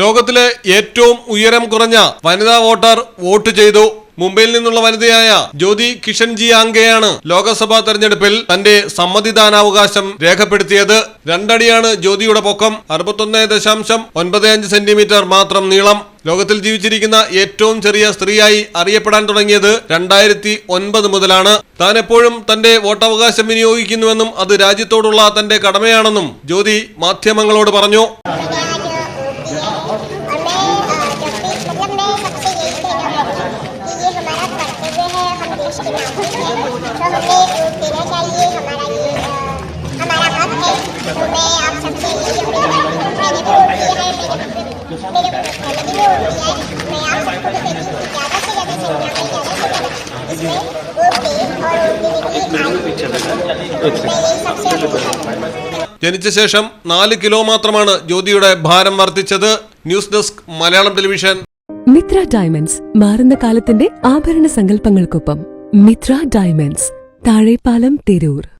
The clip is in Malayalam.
ലോകത്തിലെ ഏറ്റവും ഉയരം കുറഞ്ഞ വനിതാ വോട്ടർ വോട്ട് ചെയ്തു. മുംബൈയിൽ നിന്നുള്ള വനിതയായ ജ്യോതി കിഷൻജി ആംഗെയാണ് ലോക്സഭാ തെരഞ്ഞെടുപ്പിൽ തന്റെ സമ്മതിദാനാവകാശം രേഖപ്പെടുത്തിയത്. രണ്ടടിയാണ് ജ്യോതിയുടെ പൊക്കം. അറുപത്തൊന്ന് ദശാംശം ഒൻപത് അഞ്ച് സെന്റിമീറ്റർ മാത്രം നീളം. ലോകത്തിൽ ജീവിച്ചിരിക്കുന്ന ഏറ്റവും ചെറിയ സ്ത്രീയായി അറിയപ്പെടാൻ തുടങ്ങിയത് രണ്ടായിരത്തി ഒൻപത് മുതലാണ്. താൻ എപ്പോഴും തന്റെ വോട്ടവകാശം വിനിയോഗിക്കുന്നുവെന്നും അത് രാജ്യത്തോടുള്ള തന്റെ കടമയാണെന്നും ജ്യോതി മാധ്യമങ്ങളോട് പറഞ്ഞു. ജനിച്ച ശേഷം നാല് കിലോ മാത്രമാണ് ജ്യോതിയുടെ ഭാരം വർദ്ധിച്ചത്. News desk Malayalam television. Mithra diamonds മാറുന്ന കാലത്തിന്റെ ആഭരണ സങ്കല്പങ്ങൾക്കൊപ്പം മിത്ര ഡയമണ്ട്സ് താഴെപ്പാലം തിരൂർ.